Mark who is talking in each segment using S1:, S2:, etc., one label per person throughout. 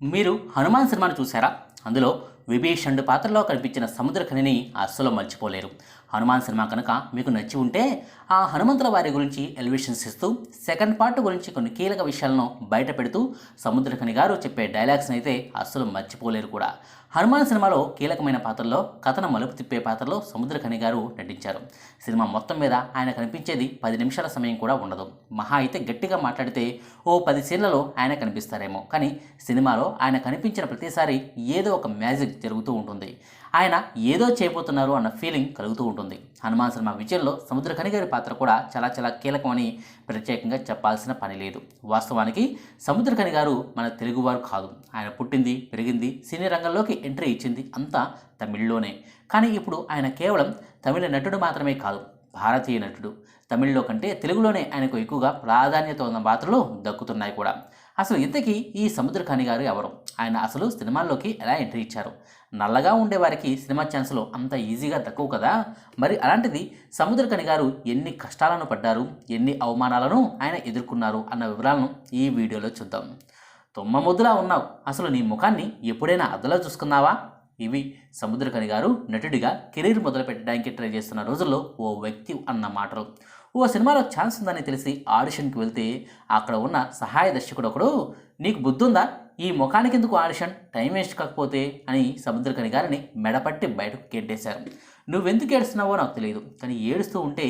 S1: మీరు హనుమాన్ సినిమాను చూసారా అందులో విభీషణుడు పాత్రలో కనిపించిన సముద్రఖనిని అస్సలు మర్చిపోలేరు. హనుమాన్ సినిమా కనుక మీకు నచ్చి ఉంటే ఆ హనుమంతుల వారి గురించి ఎలివేషన్స్ ఇస్తూ సెకండ్ పార్ట్ గురించి కొన్ని కీలక విషయాలను బయట పెడుతూ సముద్రఖని గారు చెప్పే డైలాగ్స్ని అయితే అస్సలు మర్చిపోలేరు కూడా. హనుమాన్ సినిమాలో కీలకమైన పాత్రలో కథను మలుపు తిప్పే పాత్రలో సముద్రఖని గారు నటించారు. సినిమా మొత్తం మీద ఆయన కనిపించేది పది నిమిషాల సమయం కూడా ఉండదు. మహా అయితే గట్టిగా మాట్లాడితే ఓ పది సీన్లలో ఆయన కనిపిస్తారేమో. కానీ సినిమాలో ఆయన కనిపించిన ప్రతిసారి ఏదో ఒక మ్యాజిక్ జరుగుతూ ఉంటుంది. ఆయన ఏదో చేయబోతున్నారు అన్న ఫీలింగ్ కలుగుతూ ఉంటుంది. హనుమాన్ సినిమా విజయంలో సముద్రఖని గారి పాత్ర కూడా చాలా చాలా కీలకమని ప్రత్యేకంగా చెప్పాల్సిన పని లేదు. వాస్తవానికి సముద్రఖని గారు మన తెలుగువారు కాదు. ఆయన పుట్టింది పెరిగింది సినీ రంగంలోకి ఎంట్రీ ఇచ్చింది అంతా తమిళ్ళోనే. కానీ ఇప్పుడు ఆయన కేవలం తమిళ నటుడు మాత్రమే కాదు భారతీయ నటుడు. తమిళ్ళో కంటే తెలుగులోనే ఆయనకు ఎక్కువగా ప్రాధాన్యత ఉన్న పాత్రలు దక్కుతున్నాయి కూడా. అసలు ఇంతకీ ఈ సముద్రఖాని గారు ఎవరు? ఆయన అసలు సినిమాల్లోకి ఎలా ఎంట్రీ ఇచ్చారు? నల్లగా ఉండేవారికి సినిమా ఛాన్సులు అంత ఈజీగా దక్కవు కదా? మరి అలాంటిది సముద్రకని గారు ఎన్ని కష్టాలను పడ్డారు ఎన్ని అవమానాలను ఆయన ఎదుర్కొన్నారు అన్న వివరాలను ఈ వీడియోలో చూద్దాం. తుమ్మ ముద్దులా ఉన్నావు. అసలు నీ ముఖాన్ని ఎప్పుడైనా అద్దలో చూసుకున్నావా? ఇవి సముద్రకని గారు నటుడిగా కెరీర్ మొదలు పెట్టడానికి ట్రై చేస్తున్న రోజుల్లో ఓ వ్యక్తి అన్న మాటలు. ఓ సినిమాలో ఛాన్స్ ఉందని తెలిసి ఆడిషన్కి వెళ్తే అక్కడ ఉన్న సహాయ దర్శకుడు ఒకడు నీకు బుద్ధుందా? ఈ ముఖానికి ఎందుకు ఆడిషన్? టైం వేస్ట్ కాకపోతే అని సముద్రకని గారిని మెడపట్టి బయటకు కెట్టేశారు నువ్వెందుకు ఏడుస్తున్నావో నాకు తెలియదు కానీ ఏడుస్తూ ఉంటే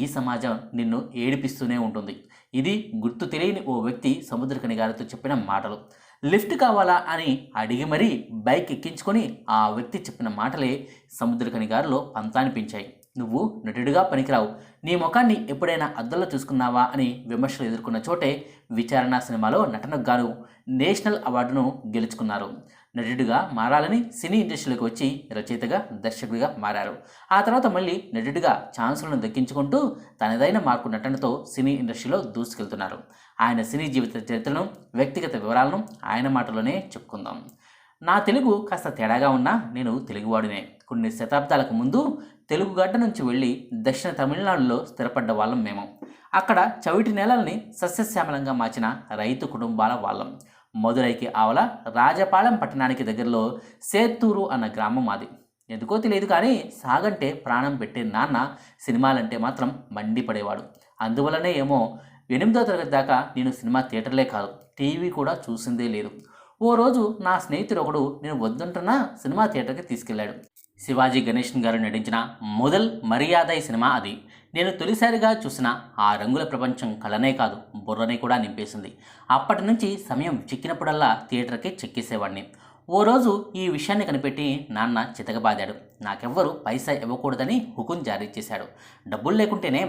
S1: ఈ సమాజం నిన్ను ఏడిపిస్తూనే ఉంటుంది. ఇది గుర్తు తెలియని ఓ వ్యక్తి సముద్రకని గారితో చెప్పిన మాటలు. లిఫ్ట్ కావాలా అని అడిగి మరీ బైక్ ఎక్కించుకొని ఆ వ్యక్తి చెప్పిన మాటలే సముద్రకని గారిలో పంతానిపించాయి నువ్వు నటుడిగా పనికిరావు. నీ ముఖాన్ని ఎప్పుడైనా అద్దంలో చూసుకున్నావా అని విమర్శలు ఎదుర్కొన్న చోటే విచారణ సినిమాలో నటనకు గాను నేషనల్ అవార్డును గెలుచుకున్నారు. నటుడిగా మారాలని సినీ ఇండస్ట్రీలోకి వచ్చి రచయితగా దర్శకుడిగా మారారు. ఆ తర్వాత మళ్ళీ నటుడిగా ఛాన్సులను దక్కించుకుంటూ తనదైన మార్పు నటనతో సినీ ఇండస్ట్రీలో దూసుకెళ్తున్నారు. ఆయన సినీ జీవిత చరిత్రను వ్యక్తిగత వివరాలను ఆయన మాటలోనే చెప్పుకుందాం. నా తెలుగు కాస్త తేడాగా ఉన్నా నేను తెలుగువాడినే. కొన్ని శతాబ్దాలకు ముందు తెలుగుగడ్డ నుంచి వెళ్ళి దక్షిణ తమిళనాడులో స్థిరపడ్డ వాళ్ళం మేము. అక్కడ చవిటి నేలల్ని సస్యశ్యామలంగా మార్చిన రైతు కుటుంబాల వాళ్ళం. మదురైకి ఆవల రాజపాలెం పట్టణానికి దగ్గరలో సేత్తూరు అన్న గ్రామం మాది. ఎందుకో తెలియదు కానీ సాగంటే ప్రాణం పెట్టే నాన్న సినిమాలంటే మాత్రం మండిపడేవాడు. అందువలనే ఏమో ఎనిమిదో తరగతి దాకా నేను సినిమా థియేటర్లే కాదు టీవీ కూడా చూసిందే లేదు. ఓ రోజు నా స్నేహితుడు ఒకడు నేను వద్దుంటున్నా సినిమా థియేటర్కి తీసుకెళ్ళాడు శివాజీ గణేషన్ గారు నటించిన మొదల్ మర్యాద ఈ సినిమా అది. నేను తొలిసారిగా చూసిన ఆ రంగుల ప్రపంచం కలనే కాదు బుర్రనే కూడా నింపేసింది. అప్పటి నుంచి సమయం చిక్కినప్పుడల్లా థియేటర్కి చెక్కేసేవాడిని ఓ రోజు ఈ విషయాన్ని కనిపెట్టి నాన్న చితకబాదాడు. నాకెవ్వరూ పైసా ఇవ్వకూడదని హుకుం జారీ చేశాడు. డబ్బులు లేకుంటేనే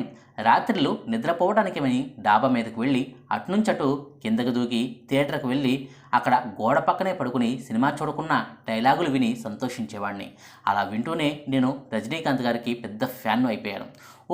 S1: రాత్రిళ్ళు నిద్రపోవడానికేమని డాబా మీదకు వెళ్ళి అటునుంచటు కిందకు దూకి థియేటర్కి వెళ్ళి అక్కడ గోడ పక్కనే పడుకుని సినిమా చూడకున్న డైలాగులు విని సంతోషించేవాడిని అలా వింటూనే నేను రజనీకాంత్ గారికి పెద్ద ఫ్యాన్ అయిపోయాను.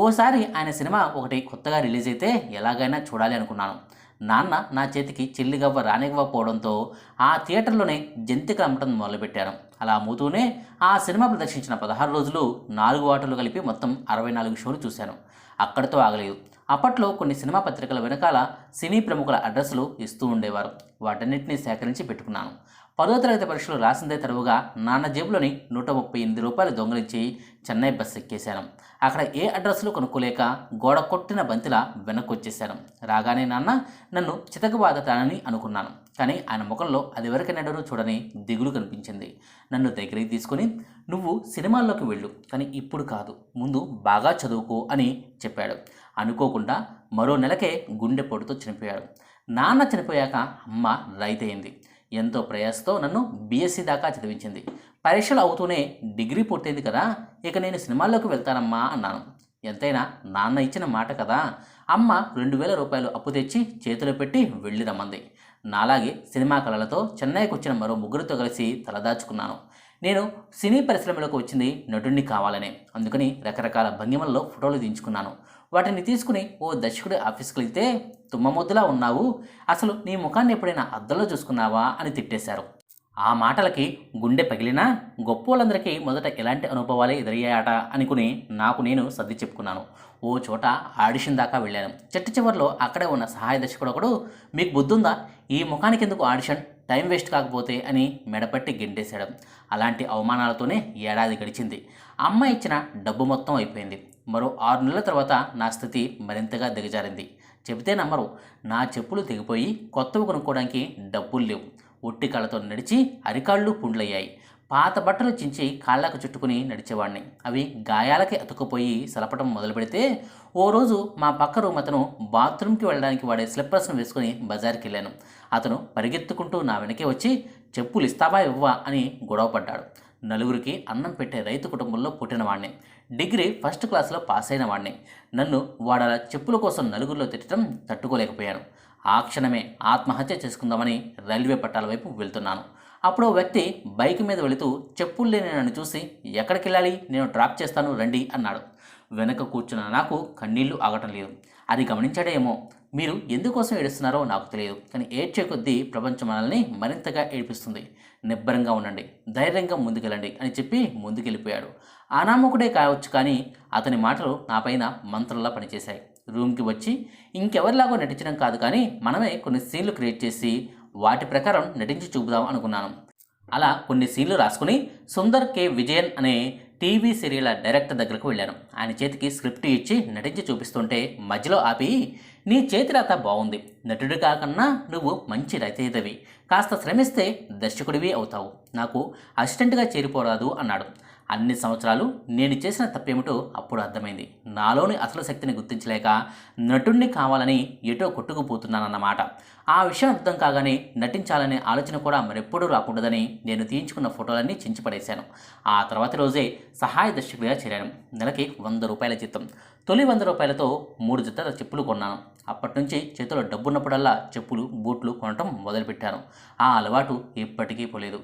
S1: ఓసారి ఆయన సినిమా ఒకటి కొత్తగా రిలీజ్ అయితే ఎలాగైనా చూడాలి అనుకున్నాను. నాన్న నా చేతికి చెల్లిగవ్వ రానివ్వకపోవడంతో ఆ థియేటర్లోనే జంతికలు అమ్మటం మొదలుపెట్టారు. అలా అమ్ముతూనే ఆ సినిమా ప్రదర్శించిన పదహారు రోజులు నాలుగు ఆటలు కలిపి మొత్తం అరవై నాలుగు షోలు చూశాను. అక్కడితో ఆగలేదు. అప్పట్లో కొన్ని సినిమా పత్రికల వెనకాల సినీ ప్రముఖుల అడ్రస్లు ఇస్తూ ఉండేవారు. వాటన్నిటిని సేకరించి పెట్టుకున్నాను. పదో తరగతి పరీక్షలు రాసిందే తరువుగా నాన్న జేబులోని నూట ముప్పై ఎనిమిది రూపాయలు దొంగలించి చెన్నై బస్సు ఎక్కేశాను. అక్కడ ఏ అడ్రస్లు కొనుక్కోలేక గోడ కొట్టిన బంతిలా వెనక్కి వచ్చేశాను రాగానే నాన్న నన్ను చితకబాదటానని అనుకున్నాను. కానీ ఆయన ముఖంలో అది వరకెన్నడూ చూడని దిగులు కనిపించింది. నన్ను దగ్గరికి తీసుకొని నువ్వు సినిమాల్లోకి వెళ్ళు కానీ ఇప్పుడు కాదు ముందు బాగా చదువుకో అని చెప్పాడు. అనుకోకుండా మరో నెలకే గుండెపోటుతో చనిపోయాడు. నాన్న చనిపోయాక అమ్మ రైతయింది. ఎంతో ప్రయాసతో నన్ను బీఎస్సీ దాకా చదివించింది. పరీక్షలు అవుతూనే డిగ్రీ పూర్తయింది కదా ఇక నేను సినిమాల్లోకి వెళ్తానమ్మా అన్నాను. ఎంతైనా నాన్న ఇచ్చిన మాట కదా అమ్మ రెండు వేల రూపాయలు అప్పు తెచ్చి చేతిలో పెట్టి వెళ్ళి రమ్మంది. నాలాగే సినిమా కళలతో చెన్నైకి వచ్చిన మరో ముగ్గురితో కలిసి తలదాచుకున్నాను నేను సినీ పరిశ్రమలోకి వచ్చింది నటుడిని కావాలనే అందుకని రకరకాల భంగిమల్లో ఫోటోలు దించుకున్నాను. వాటిని తీసుకుని ఓ దర్శకుడి ఆఫీస్కి వెళ్తే తుమ్మముద్దులా ఉన్నావు. అసలు నీ ముఖాన్ని ఎప్పుడైనా అద్దంలో చూసుకున్నావా? అని తిట్టేశారు. ఆ మాటలకి గుండె పగిలినా గొప్పోళ్ళందరికీ మొదట ఎలాంటి అనుభవాలే ఎదురయ్యాయట అనుకుని నాకు నేను సర్ది చెప్పుకున్నాను. ఓ చోట ఆడిషన్ దాకా వెళ్ళాను. చెట్టు చివరిలో అక్కడే ఉన్న సహాయ దర్శకుడు ఒకడు మీకు బుద్ధుందా? ఈ ముఖానికి ఎందుకు ఆడిషన్? టైం వేస్ట్ కాకపోతే అని మెడపట్టి గెంటేశాడు. అలాంటి అవమానాలతోనే ఏడాది గడిచింది. అమ్మ ఇచ్చిన డబ్బు మొత్తం అయిపోయింది. మరో ఆరు నెలల తర్వాత నా స్థితి మరింతగా దిగజారింది. చెబితే నమ్మరు నా చెప్పులు దిగిపోయి కొత్తవి కొనుక్కోవడానికి డబ్బులు లేవు. ఒట్టి కళ్ళతో నడిచి అరికాళ్ళు పుండ్లయ్యాయి. పాత బట్టలు చించి కాళ్ళకు చుట్టుకుని నడిచేవాడిని అవి గాయాలకి అతుక్కుపోయి సలపటం మొదలు పెడితే ఓ రోజు మా పక్క రూమ్ అతను బాత్రూమ్కి వెళ్ళడానికి వాడే స్లిప్పర్స్ను వేసుకుని బజార్కి వెళ్ళాను అతను పరిగెత్తుకుంటూ నా వెనకే వచ్చి చెప్పులు ఇస్తావా ఇవ్వవా? అని గొడవపడ్డాడు. నలుగురికి అన్నం పెట్టే రైతు కుటుంబంలో పుట్టినవాడిని డిగ్రీ ఫస్ట్ క్లాస్లో పాస్ అయిన వాడిని నన్ను వాడల చెప్పుల కోసం నలుగురిలో తిట్టడం తట్టుకోలేకపోయాను. ఆ క్షణమే ఆత్మహత్య చేసుకుందామని రైల్వే పట్టాల వైపు వెళ్తున్నాను. అప్పుడు వ్యక్తి బైక్ మీద వెళుతూ చెప్పులు లేని నన్ను చూసి ఎక్కడికి వెళ్ళాలి నేను డ్రాప్ చేస్తాను రండి అన్నాడు. వెనక కూర్చున్న నాకు కన్నీళ్ళు ఆగటం లేదు. అది గమనించాడేమో మీరు ఎందుకోసం ఏడుస్తున్నారో నాకు తెలియదు. కానీ ఏడ్చే కొద్దీ ప్రపంచం మనల్ని మరింతగా ఏడిపిస్తుంది. నిబ్బరంగా ఉండండి ధైర్యంగా ముందుకెళ్ళండి అని చెప్పి ముందుకెళ్ళిపోయాడు. అనామకుడే కావచ్చు కానీ అతని మాటలు నాపైన మంత్రంలా పనిచేశాయి. రూమ్కి వచ్చి ఇంకెవరిలాగో నటించడం కాదు కానీ మనమే కొన్ని సీన్లు క్రియేట్ చేసి వాటి ప్రకారం నటించి చూపుదాం అనుకున్నాను. అలా కొన్ని సీన్లు రాసుకుని సుందర్ కే. విజయన్ అనే టీవీ సీరియల్ డైరెక్టర్ దగ్గరకు వెళ్ళాను. ఆయన చేతికి స్క్రిప్ట్ ఇచ్చి నటించి చూపిస్తుంటే మధ్యలో ఆపి నీ చేతి రాత బాగుంది. నటుడు కాకన్నా నువ్వు మంచి రచయితవి. కాస్త శ్రమిస్తే దర్శకుడివి అవుతావు. నాకు అసిస్టెంట్గా చేరిపోరాదు అన్నాడు. అన్ని సంవత్సరాలు నేను చేసిన తప్పేమిటో అప్పుడు అర్థమైంది. నాలోని అసలు శక్తిని గుర్తించలేక నటుణ్ణి కావాలని ఎటో కొట్టుకుపోతున్నానన్నమాట. ఆ విషయం అర్థం కాగానే నటించాలనే ఆలోచన కూడా మరెప్పుడూ రాకూడదని నేను తీయించుకున్న ఫోటోలన్నీ చించిపడేశాను. ఆ తర్వాత రోజే సహాయ దర్శకుడిగా చేరాను. నెలకి వంద రూపాయల జీతం. తొలి వంద రూపాయలతో మూడు జతల చెప్పులు కొన్నాను. అప్పటి నుంచి చేతిలో డబ్బున్నప్పుడల్లా చెప్పులు బూట్లు కొనటం మొదలుపెట్టాను. ఆ అలవాటు ఎప్పటికీ పోలేదు.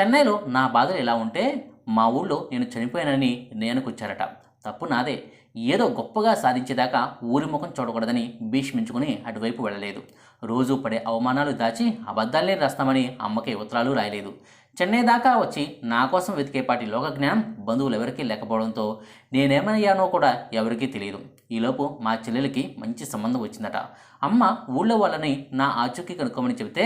S1: చెన్నైలో నా బాధలు ఎలా ఉంటే మా ఊళ్ళో నేను చనిపోయానని నేనుకొచ్చారట. తప్పు నాదే. ఏదో గొప్పగా సాధించేదాకా ఊరి ముఖం చూడకూడదని భీష్మించుకుని అటువైపు వెళ్ళలేదు. రోజు పడే అవమానాలు దాచి అబద్ధాలే రాస్తామని అమ్మకి ఉత్తరాలు రాయలేదు. చెన్నై దాకా వచ్చి నా కోసం వెతికేపాటి లోక జ్ఞానం బంధువులు ఎవరికీ లేకపోవడంతో నేనేమయ్యానో కూడా ఎవరికీ తెలియదు. ఈలోపు మా చెల్లెలకి మంచి సంబంధం వచ్చిందట. అమ్మ ఊళ్ళో వాళ్ళని నా ఆచూకీ కనుక్కోమని చెబితే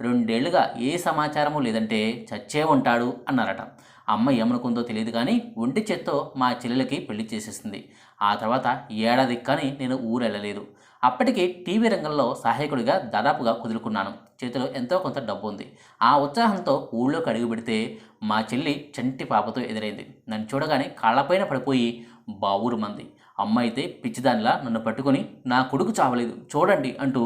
S1: రెండేళ్ళుగా ఏ సమాచారము లేదంటే చచ్చే ఉంటాడు అన్నారట. అమ్మ ఏమనుకుందో తెలియదు కానీ ఒంటి చేత్తో మా చెల్లెలకి పెళ్ళి చేసేసింది. ఆ తర్వాత ఏడాది కానీ నేను ఊరు వెళ్ళలేదు అప్పటికి టీవీ రంగంలో సహాయకుడిగా దాదాపుగా కుదురుకున్నాను. చేతిలో ఎంతో కొంత డబ్బు ఉంది ఆ ఉత్సాహంతో ఊళ్ళోకి అడుగు పెడితే మా చెల్లి చంటి పాపతో ఎదురైంది. నన్ను చూడగానే కాళ్ళపైన పడిపోయి బావురు మంది. అమ్మ అయితే పిచ్చిదానిలా నన్ను పట్టుకొని నా కొడుకు చావలేదు చూడండి అంటూ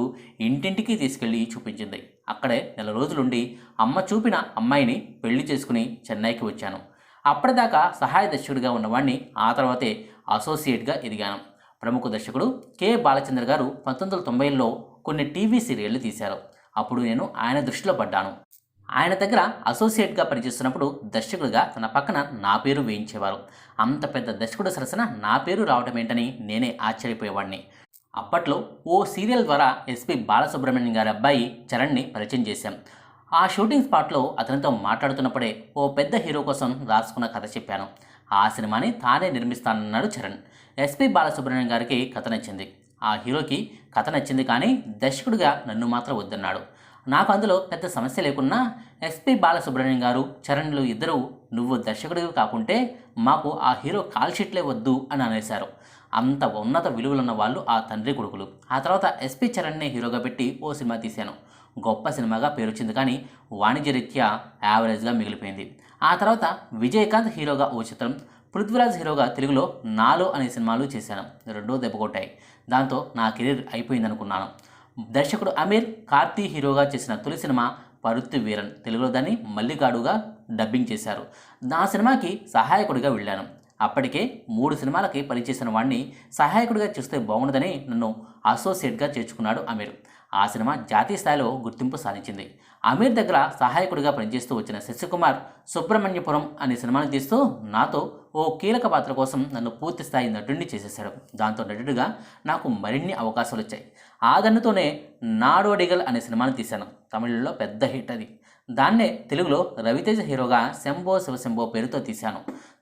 S1: ఇంటింటికి తీసుకెళ్ళి చూపించింది. అక్కడే నెల రోజులుండి అమ్మ చూపిన అమ్మాయిని పెళ్ళి చేసుకుని చెన్నైకి వచ్చాను. అప్పటిదాకా సహాయ దర్శకుడిగా ఉన్నవాడిని ఆ తర్వాతే అసోసియేట్గా ఎదిగాను. ప్రముఖ దర్శకుడు కె. బాలచంద్ర గారు పంతొమ్మిది వందల తొంభైలో కొన్ని టీవీ సీరియళ్ళు తీశారు. అప్పుడు నేను ఆయన దృష్టిలో పడ్డాను. ఆయన దగ్గర అసోసియేట్గా పనిచేస్తున్నప్పుడు దర్శకుడిగా తన పక్కన నా పేరు వేయించేవారు. అంత పెద్ద దర్శకుడు సరసన నా పేరు రావడం ఏంటని నేనే ఆశ్చర్యపోయేవాడిని. అప్పట్లో ఓ సీరియల్ ద్వారా ఎస్పి బాలసుబ్రహ్మణ్యం గారి అబ్బాయి చరణ్ని పరిచయం చేశాం. ఆ షూటింగ్ స్పాట్లో అతనితో మాట్లాడుతున్నప్పుడే ఓ పెద్ద హీరో కోసం రాసుకున్న కథ చెప్పాను. ఆ సినిమాని తానే నిర్మిస్తానన్నాడు చరణ్. ఎస్పి బాలసుబ్రహ్మణ్యం గారికి కథ నచ్చింది. ఆ హీరోకి కథ నచ్చింది కానీ దర్శకుడిగా నన్ను మాత్రం వద్దన్నాడు. నాకు అందులో పెద్ద సమస్య లేకున్నా ఎస్పి బాలసుబ్రహ్మణ్యం గారు చరణ్లు ఇద్దరు నువ్వు దర్శకుడివి కాకుంటే మాకు ఆ హీరో కాల్షీట్లే వద్దు అని అనేశారు. అంత ఉన్నత విలువలున్న వాళ్ళు ఆ తండ్రి కొడుకులు. ఆ తర్వాత ఎస్పి చరణ్నే హీరోగా పెట్టి ఓ సినిమా తీశాను. గొప్ప సినిమాగా పేరొచ్చింది కానీ వాణిజ్యరీత్యా యావరేజ్గా మిగిలిపోయింది. ఆ తర్వాత విజయకాంత్ హీరోగా ఓ చిత్రం పృథ్వీరాజ్ హీరోగా తెలుగులో నాలో అనే సినిమాలు చేశాను. రెండో దెబ్బకొట్టాయి దాంతో నా కెరీర్ అయిపోయిందనుకున్నాను. దర్శకుడు అమీర్ కార్తీ హీరోగా చేసిన తొలి సినిమా పరుత్తి వీరన్. తెలుగులో దాన్ని మల్లిగాడుగా డబ్బింగ్ చేశారు. నా సినిమాకి సహాయకుడిగా వెళ్ళాను. అప్పటికే మూడు సినిమాలకి పనిచేసిన వాడిని సహాయకుడిగా చూస్తే బాగుండదని నన్ను అసోసియేట్గా చేర్చుకున్నాడు అమీర్. ఆ సినిమా జాతీయ స్థాయిలో గుర్తింపు సాధించింది. అమీర్ దగ్గర సహాయకుడిగా పనిచేస్తూ వచ్చిన శశికుమార్ సుబ్రహ్మణ్యపురం అనే సినిమాను తీస్తూ నాతో ఓ కీలక పాత్ర కోసం నన్ను పూర్తి స్థాయి నటుడిని చేసేశాడు. దాంతో నటుడిగా నాకు మరిన్ని అవకాశాలు వచ్చాయి. ఆ గన్నుతోనే నాడోడిగల్ అనే సినిమాను తీశాను. తమిళలో పెద్ద హిట్ అది. దాన్నే తెలుగులో రవితేజ హీరోగా శంభో శివశంభో పేరుతో తీశాను.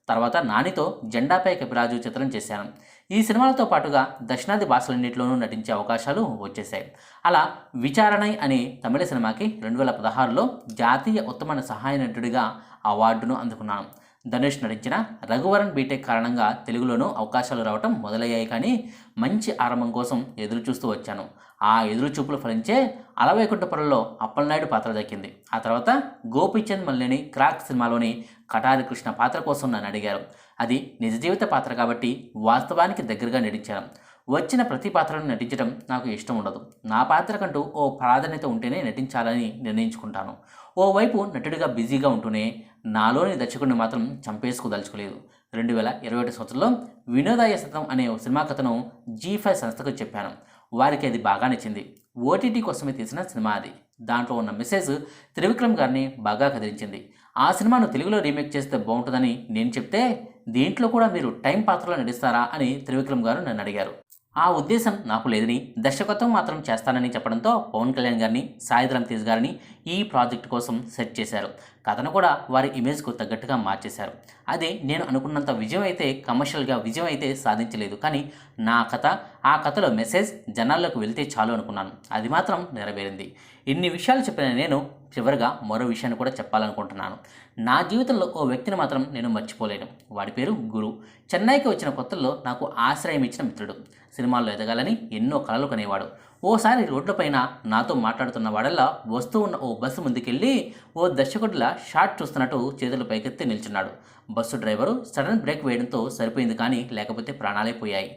S1: తర్వాత నానితో జెండాపై కపిరాజు చిత్రం చేశాను. ఈ సినిమాలతో పాటుగా దక్షిణాది భాషలన్నింటిలోనూ నటించే అవకాశాలు వచ్చేసాయి అలా విచారణై అనే తమిళ సినిమాకి రెండు వేల పదహారులో జాతీయ ఉత్తమ సహాయ నటుడిగా అవార్డును అందుకున్నాను ధనుష్ నటించిన రఘువరన్ బీటెక్ కారణంగా తెలుగులోనూ అవకాశాలు రావటం మొదలయ్యాయి కానీ మంచి ఆరంభం కోసం ఎదురు చూస్తూ వచ్చాను. ఆ ఎదురు చూపులు ఫలించే అలవైకుంఠపురంలో అప్పలనాయుడు పాత్ర దక్కింది. ఆ తర్వాత గోపీచంద్ మల్లిని క్రాక్ సినిమాలోని కటారి కృష్ణ పాత్ర కోసం నన్ను అడిగారు. అది నిజ జీవిత పాత్ర కాబట్టి వాస్తవానికి దగ్గరగా నటించాను. వచ్చిన ప్రతి పాత్రను నటించడం నాకు ఇష్టం ఉండదు. నా పాత్రకంటూ ఓ ప్రాధాన్యత ఉంటేనే నటించాలని నిర్ణయించుకుంటాను. ఓవైపు నటుడిగా బిజీగా ఉంటూనే నాలోని దర్శకుడిని మాత్రం చంపేసుకోదలుచుకోలేదు. రెండు వేల ఇరవై ఒకటి సంవత్సరంలో వినోదాయ శతం అనే సినిమా కథను జీ ఫైవ్ సంస్థకు చెప్పాను. వారికి అది బాగా నచ్చింది. ఓటీటీ కోసమే తీసిన సినిమా అది. దాంట్లో ఉన్న మెసేజ్ త్రివిక్రమ్ గారిని బాగా కదిలించింది. ఆ సినిమాను తెలుగులో రీమేక్ చేస్తే బాగుంటుందని నేను చెప్తే దీంట్లో కూడా మీరు టైం పాత్రలో నటిస్తారా? అని త్రివిక్రమ్ గారు నన్ను అడిగారు. ఆ ఉద్దేశం నాకు లేదని దర్శకత్వం మాత్రం చేస్తానని చెప్పడంతో పవన్ కళ్యాణ్ గారిని సాయిధరం తేజ్ గారిని ఈ ప్రాజెక్ట్ కోసం సెట్ చేశారు. కథను కూడా వారి ఇమేజ్కు తగ్గట్టుగా మార్చేశారు. అదే నేను అనుకున్నంత విజయం అయితే కమర్షియల్గా విజయం అయితే సాధించలేదు. కానీ నా కథ ఆ కథలో మెసేజ్ జనాల్లోకి వెళ్తే చాలు అనుకున్నాను. అది మాత్రం నెరవేరింది. ఇన్ని విషయాలు చెప్పిన నేను చివరిగా మరో విషయాన్ని కూడా చెప్పాలనుకుంటున్నాను. నా జీవితంలో ఓ వ్యక్తిని మాత్రం నేను మర్చిపోలేను. వాడి పేరు గురు. చెన్నైకి వచ్చిన కొత్తల్లో నాకు ఆశ్రయం ఇచ్చిన మిత్రుడు. సినిమాల్లో ఎదగాలని ఎన్నో కళలు కనేవాడు. ఓసారి రోడ్లపైన నాతో మాట్లాడుతున్న వాడల్లా వస్తూ ఉన్న ఓ బస్సు ముందుకెళ్ళి ఓ దర్శకుడిలా షాట్ చూస్తున్నట్టు చేతులు పైకెత్తి నిల్చున్నాడు. బస్సు డ్రైవరు సడన్ బ్రేక్ వేయడంతో సరిపోయింది కానీ లేకపోతే ప్రాణాలే పోయాయి.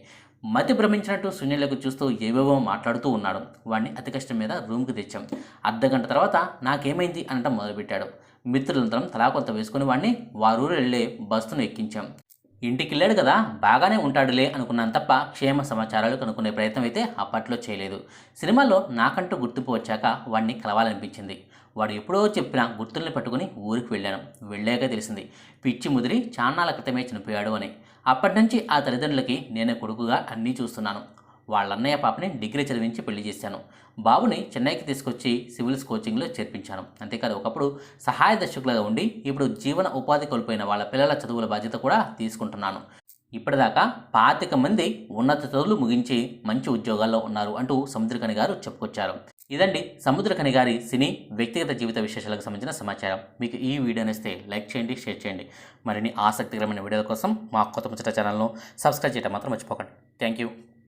S1: మతి భ్రమించినట్టు శూన్యులకు చూస్తూ ఏవేవో మాట్లాడుతూ ఉన్నాడు. వాడిని అతి కష్టం మీద రూమ్కి తెచ్చాం. అర్ధగంట తర్వాత నాకేమైంది అనటం మొదలుపెట్టాడు. మిత్రులందరం తలా కొంత వేసుకుని వాడిని వారూరు వెళ్ళే బస్సును ఎక్కించాం. ఇంటికి వెళ్ళాడు కదా బాగానే ఉంటాడులే అనుకున్నాను తప్ప క్షేమ సమాచారాలు కనుక్కునే ప్రయత్నం అయితే అప్పట్లో చేయలేదు. సినిమాలో నాకంటూ గుర్తింపు వచ్చాక వాడిని కలవాలనిపించింది. వాడు ఎప్పుడో చెప్పిన గుర్తుల్ని పట్టుకుని ఊరికి వెళ్ళాను. వెళ్ళాక తెలిసింది పిచ్చి ముదిరి చాన్నాల క్రితమే చనిపోయాడు అని. అప్పటి నుంచి ఆ తల్లిదండ్రులకి నేనే కొడుకుగా అన్నీ చూస్తున్నాను. వాళ్ళ అన్నయ్య పాపని డిగ్రీ చదివించి పెళ్ళి చేశాను. బాబుని చెన్నైకి తీసుకొచ్చి సివిల్స్ కోచింగ్లో చేర్పించాను. అంతేకాదు ఒకప్పుడు సహాయ దర్శకులుగా ఉండి ఇప్పుడు జీవన ఉపాధి కోల్పోయిన వాళ్ళ పిల్లల చదువుల బాధ్యత కూడా తీసుకుంటున్నాను. ఇప్పటిదాకా పాతిక మంది ఉన్నత చదువులు ముగించి మంచి ఉద్యోగాల్లో ఉన్నారు అంటూ సముద్రకని గారు చెప్పుకొచ్చారు. ఇదండి సముద్రకని గారి సినీ వ్యక్తిగత జీవిత విశేషాలకు సంబంధించిన సమాచారం. మీకు ఈ వీడియో నచ్చితే లైక్ చేయండి షేర్ చేయండి. మరిన్ని ఆసక్తికరమైన వీడియోల కోసం మా కొత్త ముచ్చట ఛానల్ను సబ్స్క్రైబ్ చేయడం మాత్రం మర్చిపోకండి. Thank you.